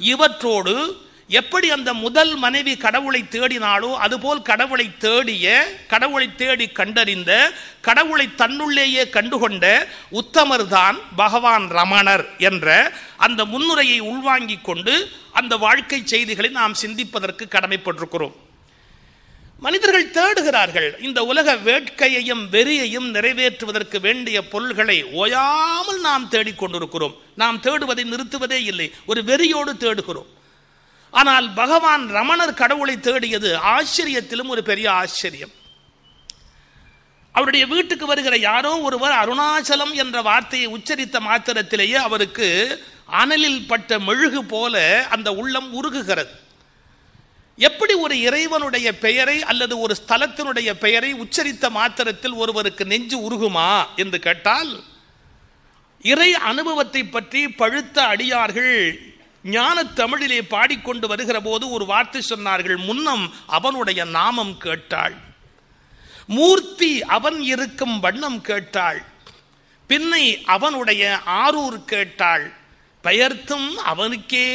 இவற்றோடு எப்படி அந்த முதல் மனைவி கடவுளை தேடினாலோ அதுபோல் கடவுளை தேடிய கடவுளை தேடி கண்டறிந்த கடவுளை தன்னுள்ளேயே கண்டுகொண்ட உத்தமர்தான் பகவான் ரமணர் என்ற அந்த முன்னுரையை உள்வாங்கிக் கொண்டு அந்த வாழ்க்கை செய்திகளை நாம் சிந்திப்பதற்கு கடமைப்பட்டிருக்கிறோம். மனிதர்கள் தேடுகிறார்கள். இந்த உலக வேட்கையையும் வெறியையும் நிறைவேற்றுவதற்கு வேண்டிய பொருள்களை ஓயாமல் நாம் தேடிக்கொண்டிருக்கிறோம் நாம் தேடுவதை நிறுத்துவதே இல்லை. ஒரு வெறியோடு தேடுகிறோம். ஆனால் பகவான் ரமணர் கடவுளை தேடியது ஆச்சரியத்திலும் ஒரு பெரிய ஆச்சரியம். அவருடைய வீட்டுக்கு வருகிற யாரோ ஒருவர் அருணாச்சலம் என்ற வார்த்தையை உச்சரித்த மாத்திரத்திலேயே அவருக்கு அனலில் பட்ட மெழுகு போல அந்த உள்ளம் உருகுகிறது. எப்படி ஒரு இறைவனுடைய பெயரை அல்லது ஒரு ஸ்தலத்தினுடைய பெயரை உச்சரித்த மாத்திரத்தில் ஒருவருக்கு நெஞ்சு உருகுமா என்று கேட்டால் இறை அனுபவத்தை பற்றி பழுத்த அடியார்கள் ஞான தமிழிலே பாடிக்கொண்டு வருகிற போது ஒரு வார்த்தை சொன்னார்கள். முன்னம் அவனுடைய நாமம் கேட்டாள். மூர்த்தி அவன் இருக்கும் வண்ணம் கேட்டாள். பின்னை அவனுடைய ஆரூர் கேட்டாள். பெயர்த்தும் அவனுக்கே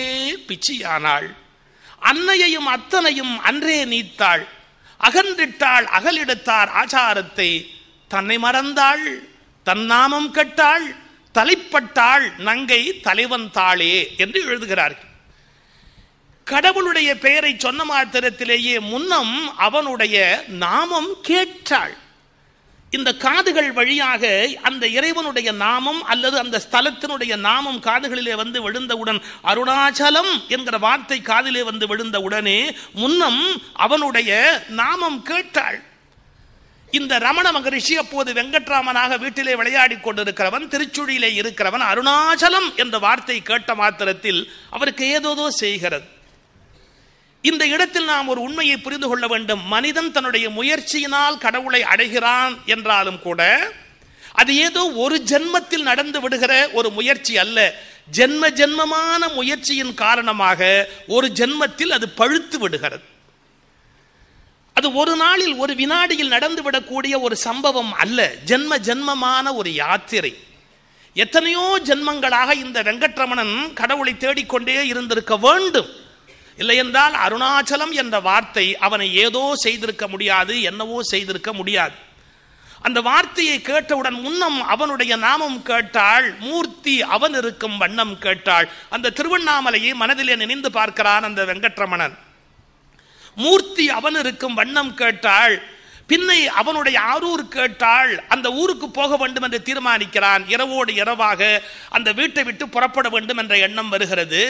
பிச்சியானாள். அன்னையையும் அத்தனையும் அன்றே நீத்தாள். அகன்றிட்டாள் அகலிடத்தார் ஆச்சாரத்தை. தன்னை மறந்தாள் தன் நாமம் கட்டாள் தலைப்பட்டாள் நங்கை தலைவன் தாளே என்று எழுதுகிறார்கள். கடவுளுடைய பெயரை சொன்ன மாத்திரத்திலேயே முன்னம் அவனுடைய நாமம் கேட்டாள். இந்த காதுகள் வழியாக அந்த இறைவனுடைய நாமம் அல்லது அந்த ஸ்தலத்தினுடைய நாமம் காதுகளிலே வந்து விழுந்தவுடன் அருணாச்சலம் என்கிற வார்த்தை காதிலே வந்து விழுந்த உடனே முன்னம் அவனுடைய நாமம் கேட்டாள். இந்த ரமண மகரிஷி அப்போது வெங்கட்ராமனாக வீட்டிலே விளையாடி கொண்டிருக்கிறவன் திருச்சுழியிலே இருக்கிறவன் அருணாச்சலம் என்ற வார்த்தை கேட்ட மாத்திரத்தில் அவருக்கு ஏதோதோ செய்கிறது. இந்த இடத்தில் நாம் ஒரு உண்மையை புரிந்து கொள்ள வேண்டும். மனிதன் தன்னுடைய முயற்சியினால் கடவுளை அடைகிறான் என்றாலும் கூட அது ஏதோ ஒரு ஜென்மத்தில் நடந்து விடுகிற ஒரு முயற்சி அல்ல. ஜென்ம ஜென்மமான முயற்சியின் காரணமாக ஒரு ஜென்மத்தில் அது பழுத்து விடுகிறது. அது ஒரு நாளில் ஒரு வினாடியில் நடந்துவிடக்கூடிய ஒரு சம்பவம் அல்ல. ஜென்ம ஜென்மமான ஒரு யாத்திரை. எத்தனையோ ஜென்மங்களாக இந்த வெங்கட்ரமணன் கடவுளை தேடிக்கொண்டே இருந்திருக்க வேண்டும். இல்லையென்றால் அருணாச்சலம் என்ற வார்த்தை அவனை ஏதோ செய்திருக்க முடியாது என்னவோ செய்திருக்க முடியாது. அந்த வார்த்தையை கேட்டவுடன் முன்னம் அவனுடைய நாமம் கேட்டாள் மூர்த்தி அவன் இருக்கும் வண்ணம் கேட்டாள். அந்த திருவண்ணாமலையை மனதிலே நினைந்து பார்க்கிறான் அந்த வெங்கட்ரமணன். மூர்த்தி அவன் இருக்கும் வண்ணம் கேட்டாள் பின்னை அவனுடைய ஆரூர் கேட்டாள் அந்த ஊருக்கு போக வேண்டும் என்று தீர்மானிக்கிறான். இரவோடு இரவாக அந்த வீட்டை விட்டு புறப்பட வேண்டும் என்ற எண்ணம் வருகிறது.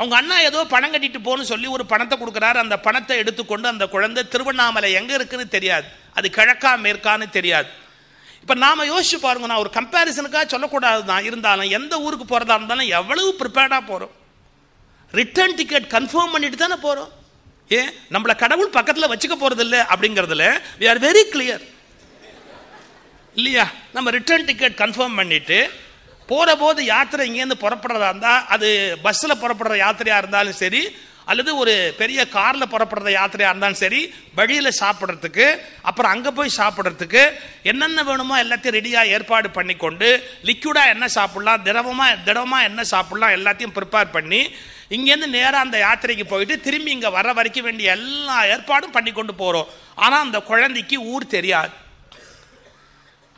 அவங்க அண்ணா ஏதோ பணம் கட்டிட்டு போன்னு சொல்லி ஒரு பணத்தை கொடுக்குறாரு. அந்த பணத்தை எடுத்துக்கொண்டு அந்த குழந்தை திருவண்ணாமலை எங்கே இருக்குன்னு தெரியாது. அது கிழக்கா மேற்கான்னு தெரியாது. இப்போ நாம் யோசிச்சு பாருங்க நான் ஒரு கம்பேரிசனுக்காக சொல்லக்கூடாது தான் இருந்தாலும் எந்த ஊருக்கு போகிறதா இருந்தாலும் எவ்வளவு ப்ரிப்பேர்டாக போகிறோம் ரிட்டர்ன் டிக்கெட் கன்ஃபார்ம் பண்ணிட்டு தானே போகிறோம் ஏன்? நம்மளை கடவுள் பக்கத்தில் வச்சுக்க போகிறது இல்லை அப்படிங்கிறதுல வி ஆர் வெரி கிளியர் இல்லையா? நம்ம ரிட்டர்ன் டிக்கெட் கன்ஃபார்ம் பண்ணிவிட்டு போகிற போது யாத்திரை இங்கேருந்து புறப்படுறதா இருந்தால் அது பஸ்ஸில் புறப்படுற யாத்திரையாக இருந்தாலும் சரி அல்லது ஒரு பெரிய காரில் புறப்படுற யாத்திரையாக இருந்தாலும் சரி வழியில் சாப்பிட்றதுக்கு அப்புறம் அங்கே போய் சாப்பிட்றதுக்கு என்னென்ன வேணுமோ எல்லாத்தையும் ரெடியாக ஏற்பாடு பண்ணிக்கொண்டு லிக்யூடாக என்ன சாப்பிட்லாம் திரவமாக திடவமாக என்ன சாப்பிட்லாம் எல்லாத்தையும் ப்ரிப்பேர் பண்ணி இங்கேருந்து நேராக அந்த யாத்திரைக்கு போயிட்டு திரும்பி இங்கே வர வரைக்கும் வேண்டிய எல்லா ஏற்பாடும் பண்ணி கொண்டு போகிறோம் ஆனால் அந்த குழந்தைக்கு ஊர் தெரியாது.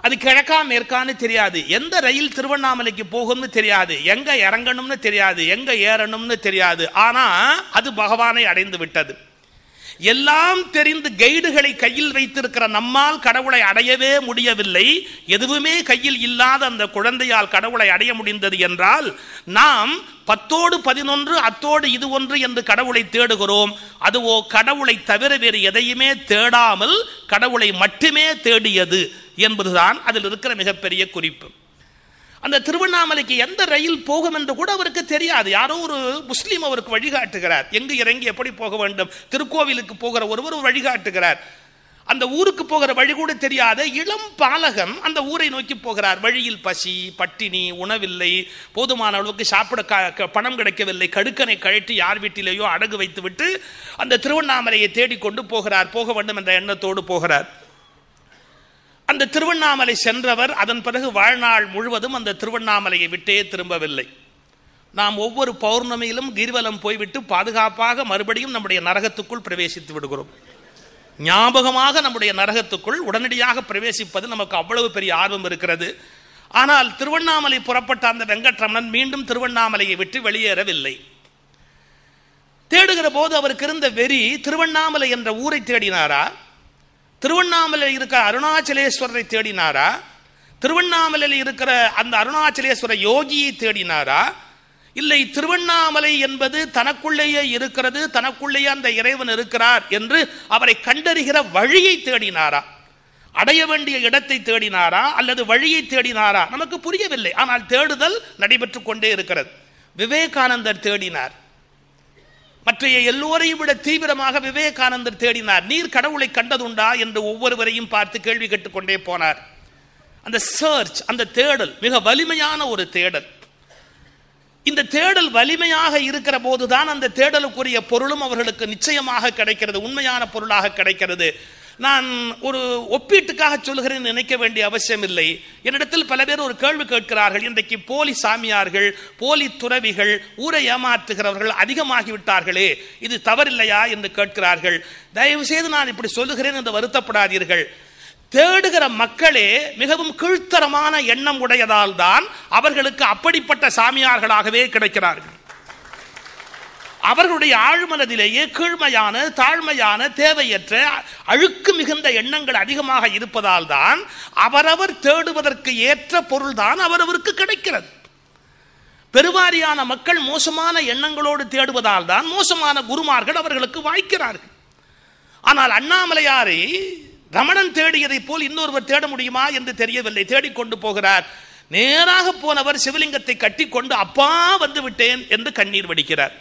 அது கிழக்கா மேற்கான்னு தெரியாது. எந்த ரயில் திருவண்ணாமலைக்கு போகும்னு தெரியாது. எங்க இறங்கணும்னு தெரியாது. எங்க ஏறணும்னு தெரியாது. ஆனா அது பகவானை அடைந்து விட்டது. எல்லாம் தெரிந்து கைடுகளை கையில் வைத்திருக்கிற நம்மால் கடவுளை அடையவே முடியவில்லை. எதுவுமே கையில் இல்லாத அந்த குழந்தையால் கடவுளை அடைய முடிந்தது என்றால் நாம் பத்தோடு பதினொன்று அத்தோடு இது ஒன்று என்று கடவுளை தேடுகிறோம். அதுவோ கடவுளை தவிர வேறு எதையுமே தேடாமல் கடவுளை மட்டுமே தேடியது என்பதுதான் அதில் இருக்கிற மிகப்பெரிய குறிப்பு. அந்த திருவண்ணாமலைக்கு எந்த ரயில் போகும் என்று கூட அவருக்கு தெரியாது. யாரோ ஒரு முஸ்லீம் அவருக்கு வழிகாட்டுகிறார். எங்கு இறங்கி எப்படி போக வேண்டும்? திருக்கோவிலுக்கு போகிற ஒருவர் வழிகாட்டுகிறார். அந்த ஊருக்கு போகிற வழி கூட தெரியாத இளம் பாலகன் அந்த ஊரை நோக்கி போகிறார். வழியில் பசி பட்டினி உணவில்லை போதுமான அளவுக்கு சாப்பிட பணம் கிடைக்கவில்லை கடுக்கனை கழட்டி யார் வீட்டிலேயோ அடகு வைத்துவிட்டு அந்த திருவண்ணாமலையை தேடிக்கொண்டு போகிறார். போக வேண்டும் என்ற எண்ணத்தோடு போகிறார். அந்த திருவண்ணாமலை சென்றவர் அதன் பிறகு வாழ்நாள் முழுவதும் அந்த திருவண்ணாமலையை விட்டே திரும்பவில்லை. நாம் ஒவ்வொரு பௌர்ணமியிலும் கிரிவலம் போய்விட்டு பாதுகாப்பாக மறுபடியும் நம்முடைய நரகத்துக்குள் பிரவேசித்து விடுகிறோம். ஞாபகமாக நம்முடைய நரகத்துக்குள் உடனடியாக பிரவேசிப்பது நமக்கு அவ்வளவு பெரிய ஆர்வம் இருக்கிறது. ஆனால் திருவண்ணாமலை புறப்பட்ட அந்த வெங்கட்ரமணன் மீண்டும் திருவண்ணாமலையை விட்டு வெளியேறவில்லை. தேடுகிற போது அவருக்கு இருந்த வெறி திருவண்ணாமலை என்ற ஊரை தேடினாரா? திருவண்ணாமலையில் இருக்கிற அருணாச்சலேஸ்வரரை தேடினாரா? திருவண்ணாமலையில் இருக்கிற அந்த அருணாச்சலேஸ்வர யோகியை தேடினாரா? இல்லை திருவண்ணாமலை என்பது தனக்குள்ளேயே இருக்கிறது தனக்குள்ளேயே அந்த இறைவன் இருக்கிறார் என்று அவரை கண்டறிகிற வழியை தேடினாரா? அடைய வேண்டிய இடத்தை தேடினாரா? அல்லது வழியை தேடினாரா? நமக்கு புரியவில்லை. ஆனால் தேடுதல் நடைபெற்றுக் கொண்டே இருக்கிறது. விவேகானந்தர் தேடினார். மற்றைய எல்லோரையும் விட தீவிரமாக விவேகானந்தர் தேடினார். நீர் கடவுளை கண்டதுண்டா? என்று ஒவ்வொருவரையும் பார்த்து கேள்வி கேட்டுக்கொண்டே போனார். அந்த சர்ச் அந்த தேடல் மிக வலிமையான ஒரு தேடல். இந்த தேடல் வலிமையாக இருக்கிற போதுதான் அந்த தேடலுக்குரிய பொருளும் அவர்களுக்கு நிச்சயமாக கிடைக்கிறது உண்மையான பொருளாக கிடைக்கிறது. நான் ஒரு ஒப்பீட்டுக்காக சொல்கிறேன் நினைக்க வேண்டிய அவசியம் இல்லை. என்னிடத்தில் பல பேர் ஒரு கேள்வி கேட்கிறார்கள். இன்றைக்கு போலி சாமியார்கள் போலி துறவிகள் ஊரை ஏமாற்றுகிறவர்கள் அதிகமாகிவிட்டார்களே இது தவறில்லையா என்று கேட்கிறார்கள். தயவு செய்து நான் இப்படி சொல்லுகிறேன் என்று வருத்தப்படாதீர்கள். தேடுகிற மக்களே மிகவும் கீழ்த்தரமான எண்ணம் உடையதால் தான் அவர்களுக்கு அப்படிப்பட்ட சாமியார்களாகவே கிடைக்கிறார்கள். அவர்களுடைய ஆழ்மனதிலேயே கீழ்மையான தாழ்மையான தேவையற்ற அழுக்கு மிகுந்த எண்ணங்கள் அதிகமாக இருப்பதால் தான் அவரவர் தேடுவதற்கு ஏற்ற பொருள் தான் அவரவருக்கு கிடைக்கிறது. பெருவாரியான மக்கள் மோசமான எண்ணங்களோடு தேடுவதால் தான் மோசமான குருமார்கள் அவர்களுக்கு வாய்க்கிறார்கள். ஆனால் அண்ணாமலையாரை ரமணன் தேடியதை போல் இன்னொருவர் தேட முடியுமா என்று தெரியவில்லை. தேடிக்கொண்டு போகிறார். நேராக போனவர் சிவலிங்கத்தை கட்டிக்கொண்டு அப்பா வந்து விட்டேன் என்று கண்ணீர் வடிக்கிறார்.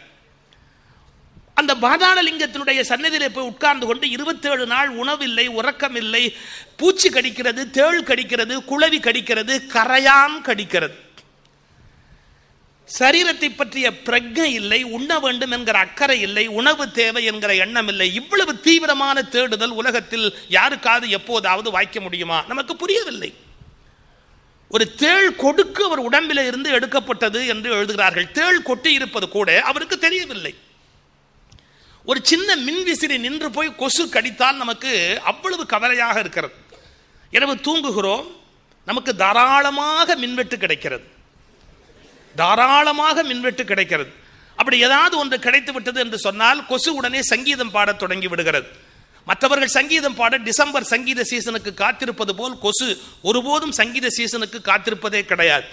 அந்த பாதாளலிங்கத்தினுடைய சன்னதியிலே போய் உட்கார்ந்து கொண்டு இருபத்தேழு நாள் உணவில்லை உறக்கமில்லை. பூச்சி கடிக்கிறது தேள் கடிக்கிறது குளவி கடிக்கிறது கரையான் கடிக்கிறது. சரீரத்தை பற்றிய பிரஜை இல்லை உண்ண வேண்டும் என்கிற அக்கறை இல்லை உணவு தேவை என்கிற எண்ணம் இல்லை. இவ்வளவு தீவிரமான தேடுதல் உலகத்தில் யாருக்காவது எப்போதாவது வாய்க்க முடியுமா? நமக்கு புரியவில்லை. ஒரு தேள் கொடுக்கு அவர் உடம்பில் இருந்து எடுக்கப்பட்டது என்று எழுதுகிறார்கள். தேள் கொட்டி இருப்பது கூட அவருக்கு தெரியவில்லை. ஒரு சின்ன மின்விசிறி நின்று போய் கொசு கடித்தால் நமக்கு அவ்வளவு கவலையாக இருக்கிறது. இரவு தூங்குகிறோம் நமக்கு தாராளமாக மின்வெட்டு கிடைக்கிறது. தாராளமாக மின்வெட்டு கிடைக்கிறது. அப்படி ஏதாவது ஒன்று கிடைத்து விட்டது என்று சொன்னால் கொசு உடனே சங்கீதம் பாடத் தொடங்கி விடுகிறது. மற்றவர்கள் சங்கீதம் பாட டிசம்பர் சங்கீத சீசனுக்கு காத்திருப்பது போல் கொசு ஒருபோதும் சங்கீத சீசனுக்கு காத்திருப்பதே கிடையாது.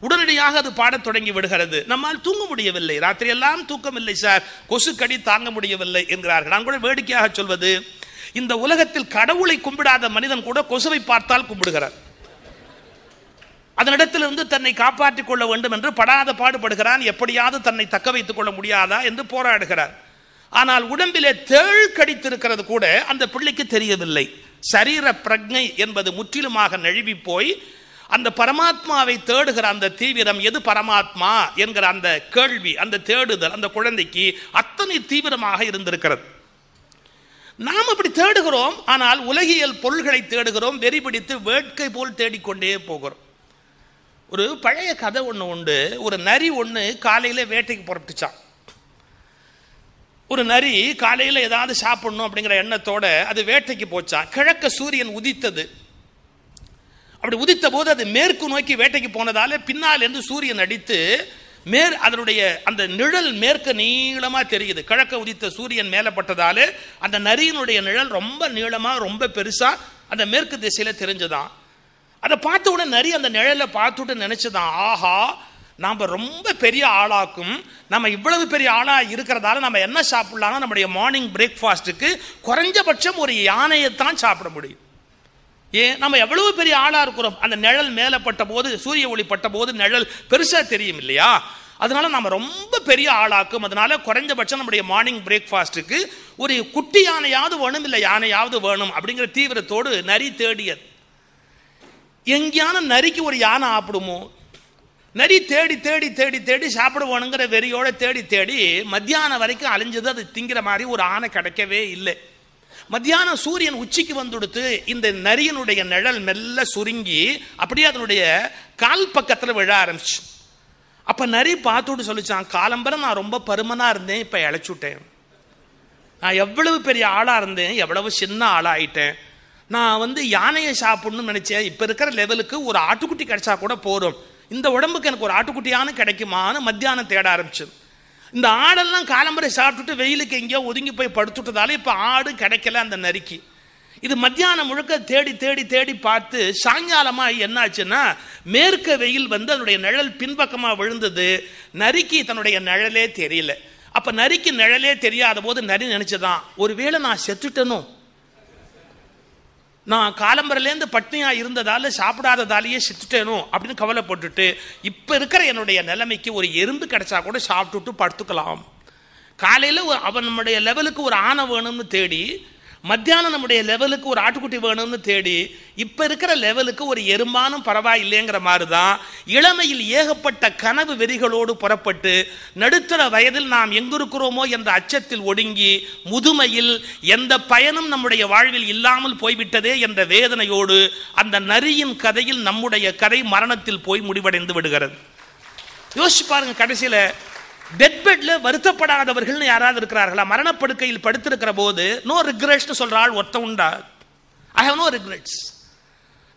உடனடியாக அது பாடத் தொடங்கி விடுகிறது. நம்மால் தூங்க முடியவில்லை. ராத்திரியெல்லாம் தூக்கம் இல்லை சார். கொசு கடி தாங்க முடியவில்லை என்கிறார்கள். நான் கூட வேடிக்கையாக சொல்வது இந்த உலகத்தில் கடவுளை கும்பிடாத மனிதன் கூட கொசுவை பார்த்தால் கும்பிடுகிறார். அதனிடத்திலிருந்து தன்னை காப்பாற்றிக் கொள்ள வேண்டும் என்று படாத பாடுபடுகிறான். எப்படியாவது தன்னை தக்க வைத்துக் கொள்ள முடியாதா என்று போராடுகிறார். ஆனால் உடம்பிலே தேள் கடித்திருக்கிறது கூட அந்த பிள்ளைக்கு தெரியவில்லை. சரீர பிரஜை என்பது முற்றிலுமாக நழுவி போய் அந்த பரமாத்மாவை தேடுகிற அந்த தீவிரம் எது பரமாத்மா என்கிற அந்த கேள்வி அந்த தேடுதல் அந்த குழந்தைக்கு அத்தனை தீவிரமாக இருந்திருக்கிறது. நாம் அப்படி தேடுகிறோம் ஆனால் உலகியல் பொருள்களை தேடுகிறோம் வெறி பிடித்து வேட்கை போல் தேடிக்கொண்டே போகிறோம். ஒரு பழைய கதை ஒன்று உண்டு. ஒரு நரி ஒன்று காலையில் வேட்டைக்கு புறப்பட்டுச்சான் ஒரு நரி காலையில் ஏதாவது சாப்பிடணும் அப்படிங்கிற எண்ணத்தோட அது வேட்டைக்கு போச்சான் கிழக்க சூரியன் உதித்தது. அப்படி உதித்த போது அது மேற்கு நோக்கி வேட்டைக்கு போனதால பின்னால் இருந்து சூரியன் அடித்து மேற் அதனுடைய அந்த நிழல் மேற்கு நீளமாக தெரியுது. கிழக்க உதித்த சூரியன் மேலே பட்டதால அந்த நரியினுடைய நிழல் ரொம்ப நீளமாக ரொம்ப பெருசாக அந்த மேற்கு திசையில் தெரிஞ்சுதான் அதை பார்த்த உடனே நரி அந்த நிழலை பார்த்துட்டு நினைச்சுதான் ஆஹா நாம் ரொம்ப பெரிய ஆளாக்கும். நம்ம இவ்வளவு பெரிய ஆளாக இருக்கிறதால நம்ம என்ன சாப்பிடலாம்னா நம்முடைய மார்னிங் பிரேக்ஃபாஸ்ட்டுக்கு குறைஞ்சபட்சம் ஒரு யானையை தான் சாப்பிட முடியும். ஏன் நம்ம எவ்வளவு பெரிய ஆளாக இருக்கிறோம்? அந்த நிழல் மேலே பட்ட போது சூரிய ஒளி பட்ட போது நிழல் பெருசாக தெரியும் இல்லையா? அதனால நம்ம ரொம்ப பெரிய ஆளாக்கும். அதனால குறைஞ்சபட்சம் நம்முடைய மார்னிங் பிரேக்ஃபாஸ்ட்டுக்கு ஒரு குட்டி யானையாவது வேணும் இல்லை யானையாவது வேணும் அப்படிங்கிற தீவிரத்தோடு நரி தேடியது. எங்கேயான நரிக்கு ஒரு யானை ஆப்பிடுமோ? நரி தேடி தேடி தேடி தேடி சாப்பிடுவோனுங்கிற வெறியோட தேடி தேடி மத்தியானம் வரைக்கும் அழிஞ்சது அது திங்கிற மாதிரி ஒரு ஆணை கிடைக்கவே இல்லை. மத்தியானம் சூரியன் உச்சிக்கு வந்துடுத்து இந்த நரியனுடைய நிழல் மெல்ல சுருங்கி அப்படியே அதனுடைய கால் பக்கத்தில் விழ ஆரம்பிச்சு. அப்போ நரி பார்த்துட்டு சொல்லிச்சான் காலம்பரம் நான் ரொம்ப பருமனாக இருந்தேன் இப்போ இழைச்சுட்டேன் நான் எவ்வளவு பெரிய ஆளாக இருந்தேன் எவ்வளவு சின்ன ஆளாயிட்டேன். நான் வந்து யானையை சாப்பிடணும்னு நினச்சேன் இப்போ இருக்கிற லெவலுக்கு ஒரு ஆட்டுக்குட்டி கிடைச்சா கூட போதும். இந்த உடம்புக்கு எனக்கு ஒரு ஆட்டுக்குட்டியானு கிடைக்குமான்னு மத்தியானம் தேட ஆரம்பிச்சது இந்த ஆடெல்லாம் காலம்பரை சாப்பிட்டுட்டு வெயிலுக்கு எங்கேயோ ஒதுங்கி போய் படுத்துட்டதால இப்போ ஆடு கிடைக்கல அந்த நரிக்கு. இது மத்தியானம் முழுக்க தேடி தேடி தேடி பார்த்து சாயங்காலமாக என்ன ஆச்சுன்னா மேற்க வெயில் வந்து அதனுடைய நிழல் பின்பக்கமாக விழுந்தது. நரிக்கு தன்னுடைய நிழலே தெரியல. அப்போ நரிக்கு நிழலே தெரியாத போது நரி நினச்சதான் ஒருவேளை நான் செத்துட்டனும் நான் காலம்பரிலேருந்து பட்டினியாக இருந்ததால் சாப்பிடாததாலேயே செத்துட்டேனும் அப்படின்னு கவலைப்பட்டுட்டு இப்போ இருக்கிற என்னுடைய நிலைமைக்கு ஒரு எறும்பு கிடைச்சா கூட சாப்பிட்டுட்டு படுத்துக்கலாம். காலையில் அவனுடைய அவன் நம்முடைய லெவலுக்கு ஒரு ஆணை வேணும்னு தேடி மத்தியானம் நம்முடைய லெவலுக்கு ஒரு ஆட்டுக்குட்டி வேணும்னு தேடி இப்போ இருக்கிற லெவலுக்கு ஒரு எறும்பானும் பரவாயில்லைங்கிற மாதிரி தான் இளமையில் ஏகப்பட்ட கனவு வெறிகளோடு புறப்பட்டு நடுத்தர வயதில் நாம் எங்கிருக்கிறோமோ என்ற அச்சத்தில் ஒடுங்கி முதுமையில் எந்த பயனும் நம்முடைய வாழ்வில் இல்லாமல் போய்விட்டதே என்ற வேதனையோடு அந்த நரியின் கதையில் நம்முடைய கதை மரணத்தில் போய் முடிவடைந்து விடுகிறது. யோசிச்சு பாருங்க கடைசியில் டெட் பெட்ல வருத்தப்படாதவர்கள்னு யாராவது இருக்கிறார்களா? மரணப்படுக்கையில் படுத்திருக்கிற போது நோ ரிக்ரெட்ஸ்னு சொல்ற ஆள் ஒருத்த உண்டா? ஐ ஹவ் நோ ரிக்ரெட்ஸ்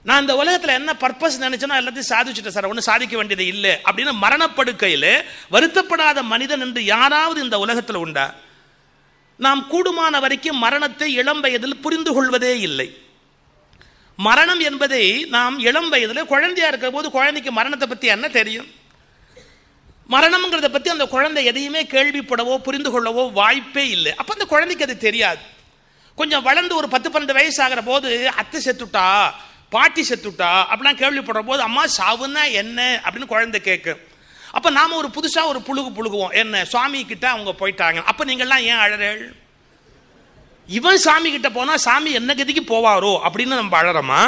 நான் இந்த உலகத்தில் என்ன பர்பஸ் நினைச்சேனோ எல்லாத்தையும் சாதிச்சுட்டேன் சார். ஒன்றும் சாதிக்க வேண்டியது இல்லை. அப்படின்னு மரணப்படுக்கையில் வருத்தப்படாத மனிதன் என்று யாராவது இந்த உலகத்தில் உண்டா? நாம் கூடுமான வரைக்கும் மரணத்தை இளம் வயதில் புரிந்து கொள்வதே இல்லை. மரணம் என்பதை நாம் இளம் வயதில் குழந்தையா இருக்கிற போது குழந்தைக்கு மரணத்தை பற்றி என்ன தெரியும்? மரணம்ங்கிறத பற்றி அந்த குழந்தை எதையுமே கேள்விப்படவோ புரிந்து கொள்ளவோ வாய்ப்பே இல்லை. அப்போ அந்த குழந்தைக்கு அது தெரியாது. கொஞ்சம் வளர்ந்து ஒரு பத்து பன்னெண்டு வயசு ஆகிற போது அத்தை செத்துட்டா பாட்டி செத்துட்டா அப்படிலாம் கேள்விப்படுற போது அம்மா சாவுன்னா என்ன? அப்படின்னு குழந்தை கேட்கும் அப்போ நாம் ஒரு புதுசாக ஒரு புழுகு புழுகுவோம். என்ன சுவாமி கிட்ட அவங்க போயிட்டாங்க. அப்போ நீங்கள்லாம் ஏன் அழறேள்? இவன் சாமி கிட்ட போனால் சாமி என்ன கதிக்கு போவாரோ அப்படின்னு நம்ம அழறோமா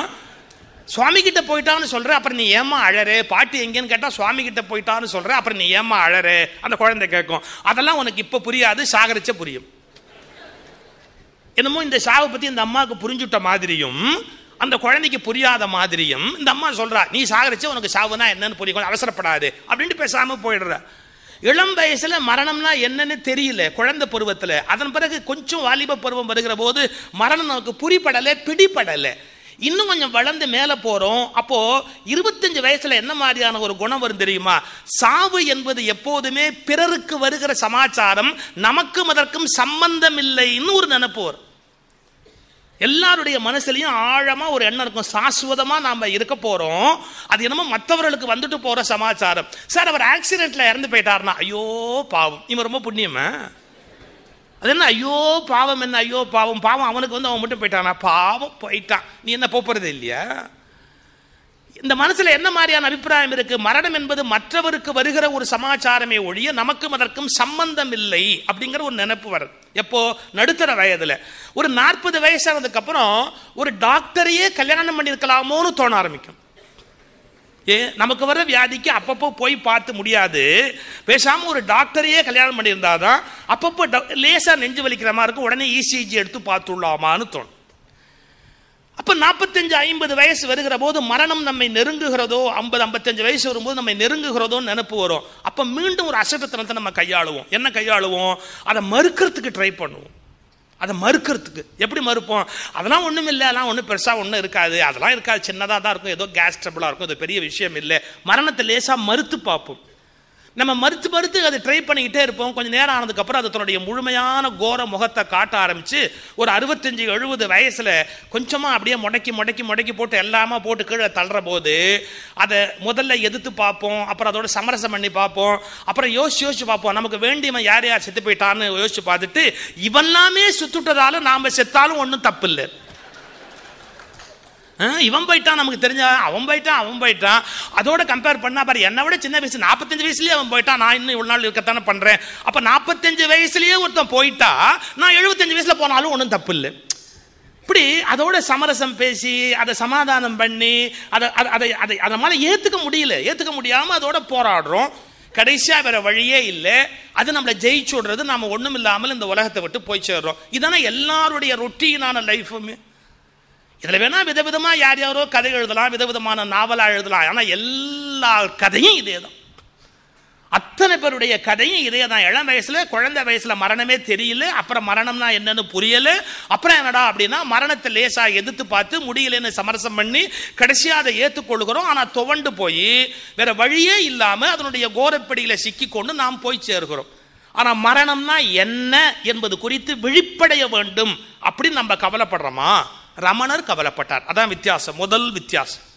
சுவாமி கிட்ட போயிட்டான்னு சொல்ற அப்புறம் நீ ஏமா அழறு? பாட்டி எங்கேன்னு கேட்டா சுவாமி கிட்ட போயிட்டான்னு சொல்ற அப்புறம் நீ ஏமா அழறு? அந்த குழந்தை கேட்கும் அதெல்லாம் உனக்கு இப்ப புரியாது சாகரிச்ச புரியும். என்னமோ இந்த சாவை பத்தி இந்த அம்மாவுக்கு புரிஞ்சுட்ட மாதிரியும் அந்த குழந்தைக்கு புரியாத மாதிரியும் இந்த அம்மா சொல்றா நீ சாகரிச்ச உனக்கு சாவுனா என்னன்னு புரியும் அவசரப்படாது அப்படின்ட்டு பேசாம போயிடுற. இளம் வயசுல மரணம்னா என்னன்னு தெரியல குழந்தை பருவத்துல. அதன் பிறகு கொஞ்சம் வாலிப பருவம் வருகிற போது மரணம் நமக்கு புரிப்படலை பிடிபடலை. இன்னும் கொஞ்சம் வளர்ந்து மேலே போகிறோம் அப்போது இருபத்தஞ்சு வயசில் என்ன மாதிரியான ஒரு குணம் வரும் தெரியுமா? சாவு என்பது எப்போதுமே பிறருக்கு வருகிற சமாச்சாரம் நமக்கும் அதற்கும் சம்பந்தம் இல்லைன்னு ஒரு நினைப்பு வரும். எல்லாருடைய மனசுலையும் ஆழமாக ஒரு எண்ணம் இருக்கும். சாஸ்வதமாக நாம் இருக்க போகிறோம் அது என்னமோ மற்றவர்களுக்கு வந்துட்டு போகிற சமாச்சாரம். சார் அவர் ஆக்சிடெண்ட்டில் இறந்து போயிட்டாருன்னா ஐயோ பாவம். இவன் ரொம்ப புண்ணியமா? அது என்ன ஐயோ பாவம் என்ன ஐயோ பாவம் பாவம் அவனுக்கு வந்து அவன் மட்டும் போயிட்டானா. பாவம் போயிட்டான். நீ என்ன போறது இல்லையா? இந்த மனசில் என்ன மாதிரியான அபிப்பிராயம் இருக்கு? மரணம் என்பது மற்றவருக்கு வருகிற ஒரு சமாச்சாரமே ஒழிய நமக்கும் அதற்கும் சம்பந்தம் இல்லை அப்படிங்கிற ஒரு நினைப்பு வருது எப்போ? நடுத்தர வயதில். ஒரு நாற்பது வயசானதுக்கு அப்புறம் ஒரு டாக்டரையே கல்யாணம் பண்ணியிருக்கலாமோன்னு தோண ஆரம்பிக்கும். நமக்கு வர வியாதிக்கு அப்பப்போ போய் பார்த்து முடியாது. பேசாமல் ஒரு டாக்டரையே கல்யாணம் பண்ணியிருந்தா தான் அப்பப்போ ட- நெஞ்சு வலிக்கிற மாதிரி இருக்கும். உடனே இசிஜி எடுத்து பார்த்துள்ளாமான்னு தோணும். அப்போ நாற்பத்தஞ்சு ஐம்பது வயசு வருகிற போது மரணம் நம்மை நெருங்குகிறதோ ஐம்பது ஐம்பத்தஞ்சு வயசு வரும்போது நம்மை நெருங்குகிறதோ நினப்பு வரும். அப்போ மீண்டும் ஒரு அசட்டத்தனத்தை நம்ம கையாளுவோம். என்ன கையாளுவோம்? அதை மறுக்கிறதுக்கு ட்ரை பண்ணுவோம். அதை மறுக்கிறதுக்கு. எப்படி மறுப்போம்? அதெல்லாம் ஒன்றும் இல்லை. அதெல்லாம் ஒன்றும் பெருசாக ஒன்றும் இருக்காது. அதெல்லாம் இருக்காது. சின்னதாக தான் இருக்கும். ஏதோ கேஸ் ட்ரபிளாக இருக்கும். அது பெரிய விஷயம் இல்லை. மரணத்தை லேசாக மறுத்து பார்ப்போம். நம்ம மறுத்து மறுத்து அதை ட்ரை பண்ணிக்கிட்டே இருப்போம். கொஞ்சம் நேரம் ஆனதுக்கப்புறம் அது தன்னுடைய முழுமையான கோர முகத்தை காட்ட ஆரம்பித்து ஒரு அறுபத்தஞ்சு எழுபது வயசில் கொஞ்சமாக அப்படியே முடக்கி முடக்கி முடக்கி போட்டு எல்லாமே போட்டு கீழே தள்ளுற போது அதை முதல்ல எதிர்த்து பார்ப்போம். அப்புறம் அதோட சமரசம் பண்ணி பார்ப்போம். அப்புறம் யோசிச்சு யோசிச்சு பார்ப்போம். நமக்கு வேண்டியவன் யார் யார் செத்து போயிட்டான்னு யோசிச்சு பார்த்துட்டு இவெல்லாமே சுத்துட்டதால நாம் செத்தாலும் ஒன்றும் தப்பு இல்லை. இவன் போயிட்டான் நமக்கு தெரிஞ்ச. அவன் போயிட்டான் அவன் போயிட்டான். அதோட கம்பேர் பண்ணா பாரு என்னை விட சின்ன வயசு நாற்பத்தஞ்சு வயசுலயே அவன் போயிட்டான். நான் இன்னும் இவ்வளவு நாள் இருக்கத்தானே பண்றேன். அப்ப நாற்பத்தஞ்சு வயசுலயே ஒருத்தன் போயிட்டா நான் எழுபத்தஞ்சு வயசுல போனாலும் ஒன்றும் தப்பு இல்லை. இப்படி அதோட சமரசம் பேசி அதை சமாதானம் பண்ணி அதை அதை- அதை அதை அதை மாதிரி ஏத்துக்க முடியல. ஏத்துக்க முடியாம அதோட போராடுறோம். கடைசியா வேற வழியே இல்லை. அது நம்மளை ஜெயிச்சு விடுறது. நாம ஒண்ணும் இல்லாமல் இந்த உலகத்தை விட்டு போய் சேர்றோம். இதானே எல்லாருடைய ரொட்டீனான லைஃபுமே இதில் வேணால் விதவிதமாக யார் யாரோ கதை எழுதலாம் விதவிதமான நாவலாக எழுதலாம். ஆனால் எல்லா கதையும் இதே தான் அத்தனை பேருடைய கதையும் இதே தான் இளம் வயசில் குழந்தை வயசில் மரணமே தெரியல அப்புறம் மரணம்னா என்னன்னு புரியல அப்புறம் என்னடா அப்படின்னா மரணத்தை லேசாக எதிர்த்து பார்த்து முடியலன்னு சமரசம் பண்ணி கடைசியாக அதை ஏற்றுக்கொள்கிறோம் ஆனால் துவண்டு போய் வேற வழியே இல்லாமல் அதனுடைய கோரப்படியில் சிக்கிக்கொண்டு நாம் போய் சேர்கிறோம். ஆனால் மரணம்னா என்ன என்பது குறித்து விழிப்படைய வேண்டும் அப்படின்னு நம்ம கவலைப்படுறோமா? ரமணர் கவலைப்பட்டார். அதான் வித்தியாசம். முதல் வித்தியாசம்.